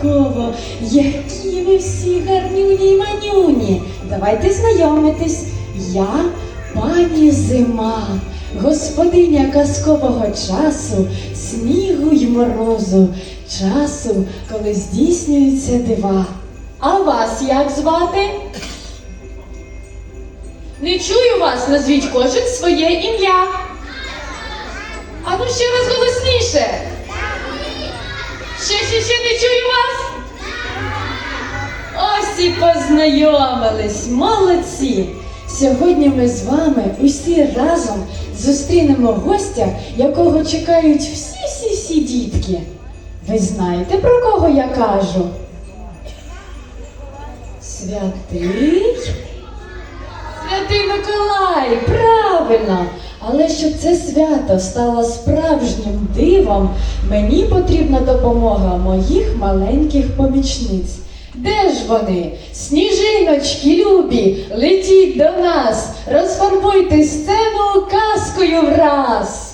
святково, які ви всі гарнюні й манюні. Давайте знайомитись. Я пані Зима, господиня казкового часу, снігу й морозу, часу, коли здійснюються дива. А вас як звати? Не чую вас, назвіть кожен своє ім'я. А ну ще раз голосніше. Ще, ще, не чую вас. Ось і познайомились, молодці. Сьогодні ми з вами усі разом зустрінемо гостя, якого чекають всі-всі-всі дітки. Ви знаєте, про кого я кажу? Святий Святий Миколай, правильно! Але щоб це свято стало справжнім дивом, мені потрібна допомога моїх маленьких помічниць. Де ж вони? Сніжиночки любі, летіть до нас, розфарбуйте сцену казкою враз.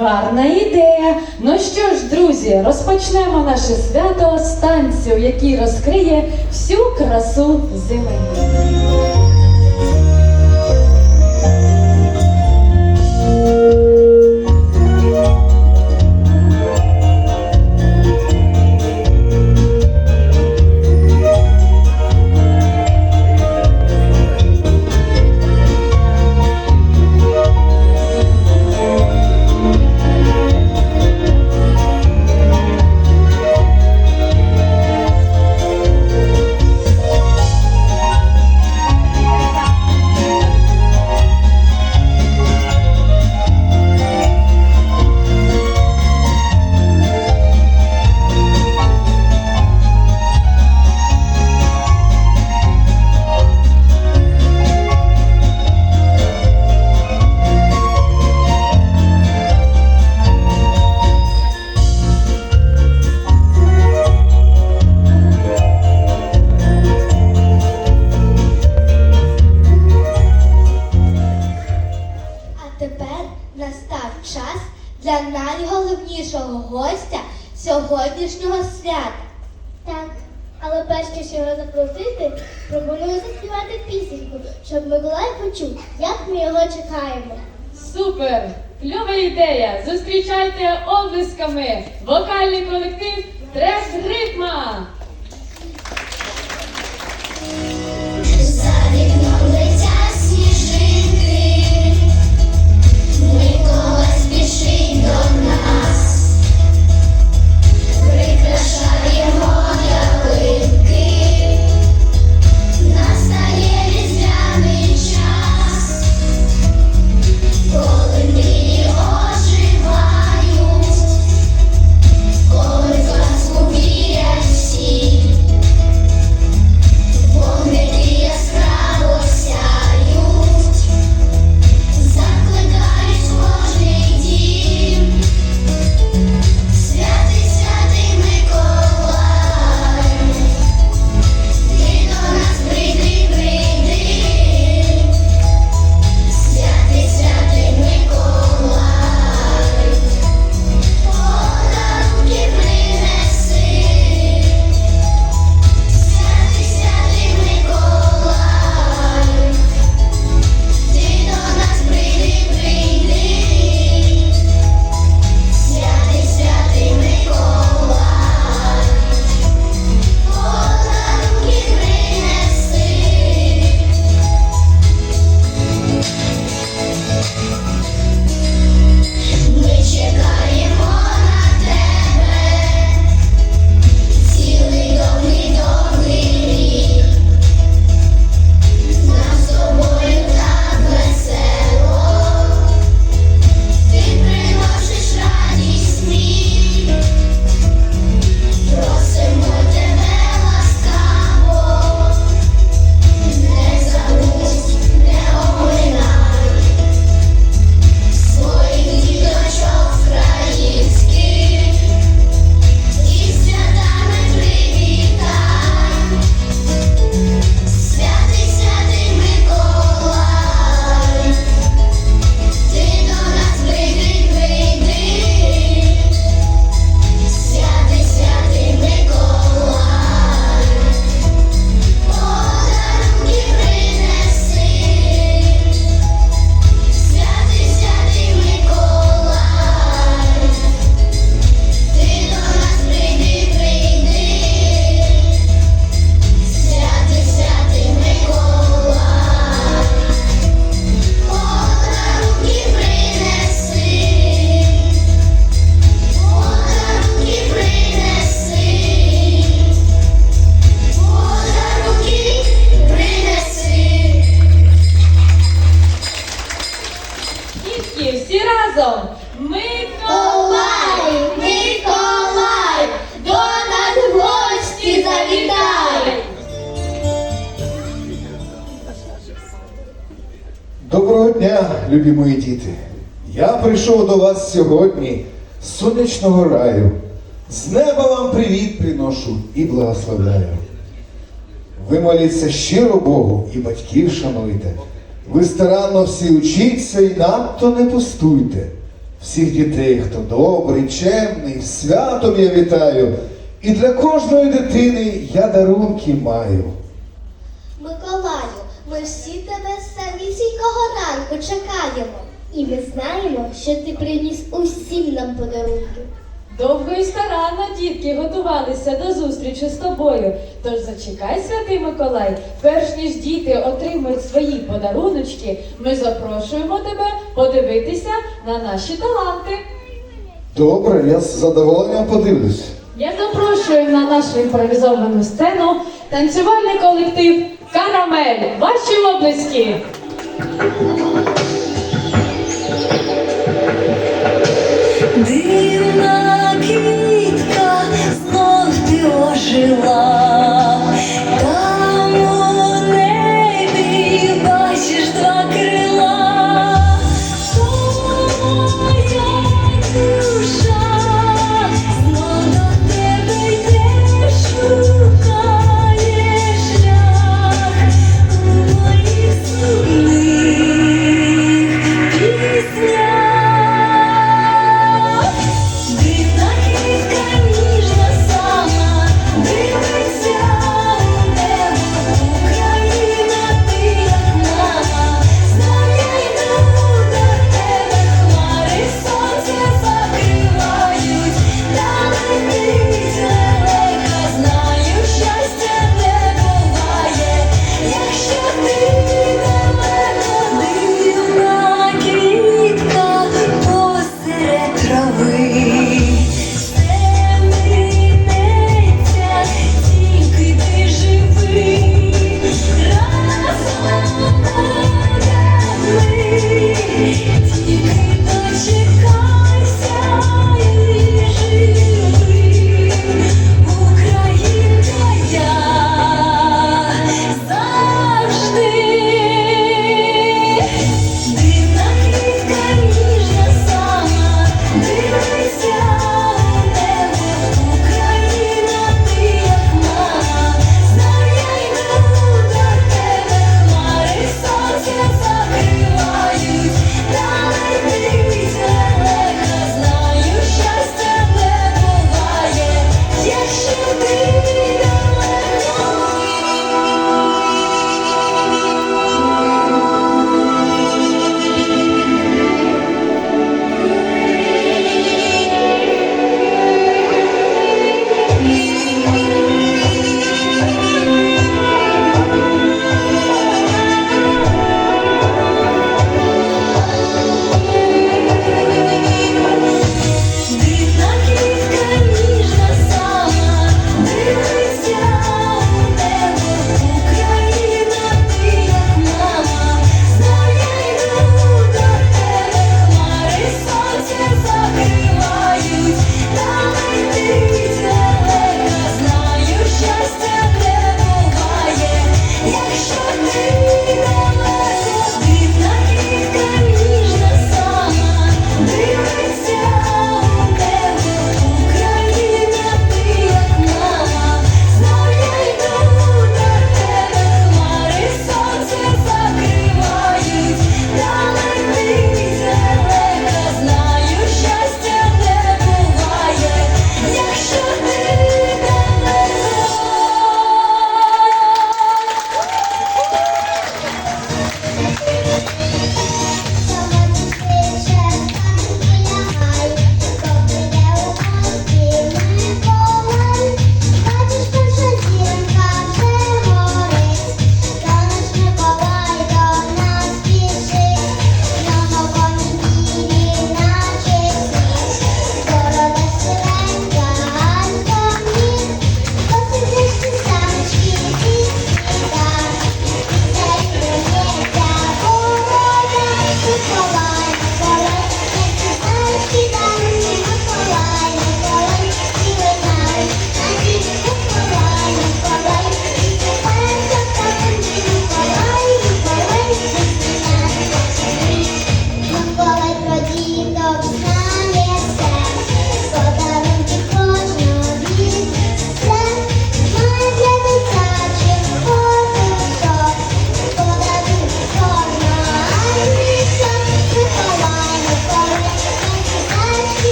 Гарна ідея. Ну що ж, друзі, розпочнемо наше свято з танцю, який розкриє всю красу зими. Для найголовнішого гостя сьогоднішнього свята. Так, але перш ніж його запросити, пропоную заспівати пісеньку, щоб Миколай почув, як ми його чекаємо. Супер! Кльова ідея! Зустрічайте облисками! Вокальний колектив Треш ритма! Krishna. Любі мої діти. Я прийшов до вас сьогодні з сонячного раю. З неба вам привіт приношу і благословляю. Ви моліться щиро Богу і батьків шануйте. Ви старанно всі учіться і надто не пустуйте. Всіх дітей, хто добрий, чемний, святом я вітаю. І для кожної дитини я дарунки маю. Всі тебе з самісінького ранку чекаємо. І ми знаємо, що ти приніс усім нам подарунки. Довго і старанно дітки готувалися до зустрічі з тобою. Тож зачекай, святий Миколай, перш ніж діти отримують свої подаруночки, ми запрошуємо тебе подивитися на наші таланти. Добре, я з задоволенням подивлюсь. Я запрошую на нашу імпровізовану сцену танцювальний колектив Карамель. Ваші облиски! Дивна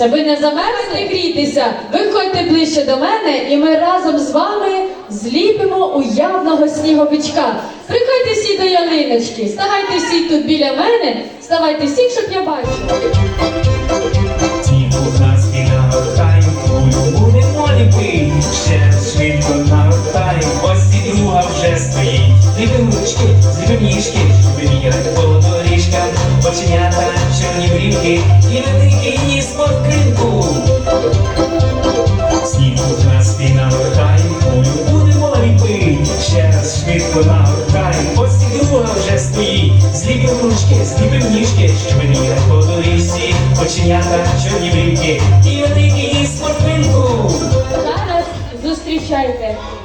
Ви не замерзли грітися. Виходьте ближче до мене, і ми разом з вами зліпимо уявного сніговичка. Приходьте всі до ялиночки, ставайте всі тут біля мене, ставайте всі, щоб я бачила. Будемо ліпити, ще швидко нагортаємо, ось і друга вже стоїть. Ліпим ручки, зліпим ніжки, вибігати по доріжкам, оченята, чорні брівки і великий ніс.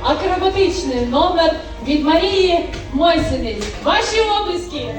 Акробатичний номер від Марії Мойсинець. Ваші облиски!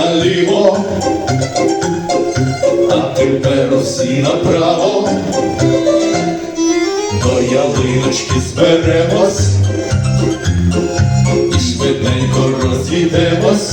Наліво, а тепер усі направо. До ялиночки зберемось і швиденько розійдемось.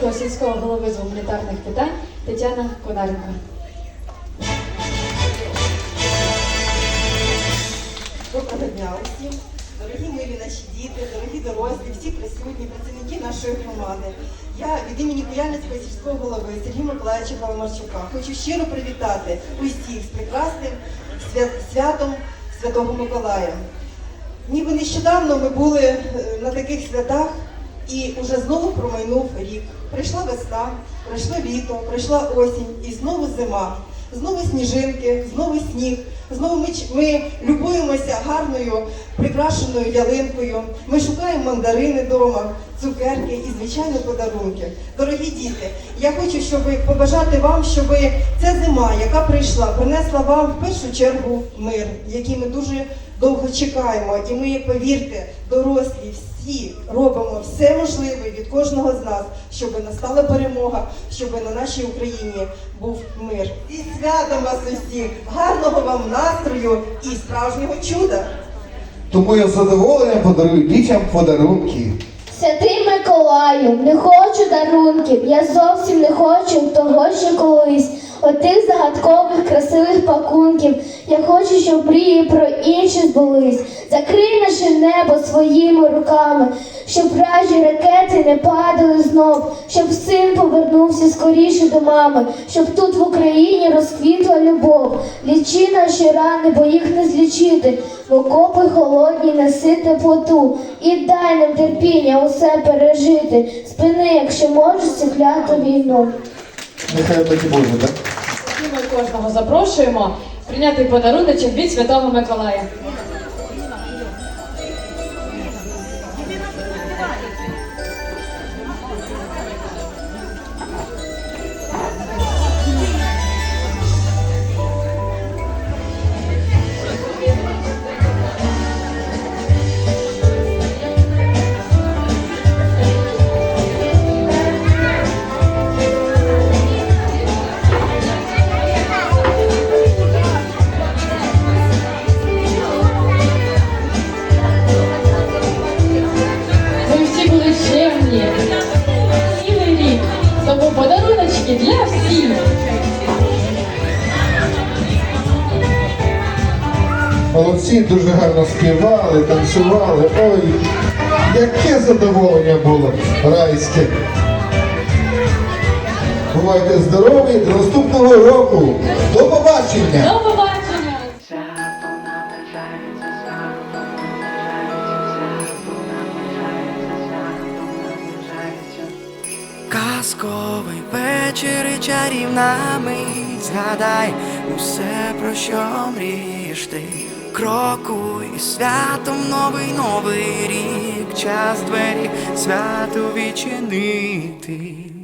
Заступник сільського голови з гуманітарних питань Тетяна Конаренко. Доброго дня усім, дорогі милі наші діти, дорогі дорослі, всі присутні, працівники нашої громади. Я від імені Куяльницького сільського голови Сергія Миколаївича Паламарчука хочу щиро привітати усіх з прекрасним свя- святом Святого Миколая. Ніби нещодавно ми були е, на таких святах і уже знову промайнув рік. Прийшла весна, прийшло літо, прийшла осінь і знову зима. Знову сніжинки, знову сніг. Знову ми, ми любуємося гарною прикрашеною ялинкою. Ми шукаємо мандарини вдома, цукерки і, звичайно, подарунки. Дорогі діти, я хочу, щоб побажати вам, щоб ця зима, яка прийшла, принесла вам в першу чергу мир, який ми дуже довго чекаємо. І ми, повірте, дорослі всі робимо все можливе від кожного з нас, щоб настала перемога, щоб на нашій Україні був мир. І святом вас усіх, гарного вам настрою і справжнього чуда. Тому я з задоволенням подарую дітям подарунки. Святий Миколаю, не хочу дарунків, я зовсім не хочу того, що колись. Отих загадкових красивих пакунків. Я хочу, щоб мрії про інші збулись. Закрий наше небо своїми руками, щоб вражі ракети не падали знов, щоб син повернувся скоріше до мами, щоб тут в Україні розквітла любов. Лічи наші рани, бо їх не злічити. В окопи холодні неси теплоту і дай нам терпіння усе пережити. Спини, якщо можеш, цю кляту війну. Нехай так і? І ми кожного запрошуємо прийняти подаруночок від Святого Миколая. Молодці дуже гарно співали, танцювали. Ой, яке задоволення було райське. Бувайте здорові до наступного року. До побачення! До побачення! Казковий вечір і чарівна мить Згадай усе, про що мрієш ти Крокуй і святом новий новий рік. Час двері свято відчинити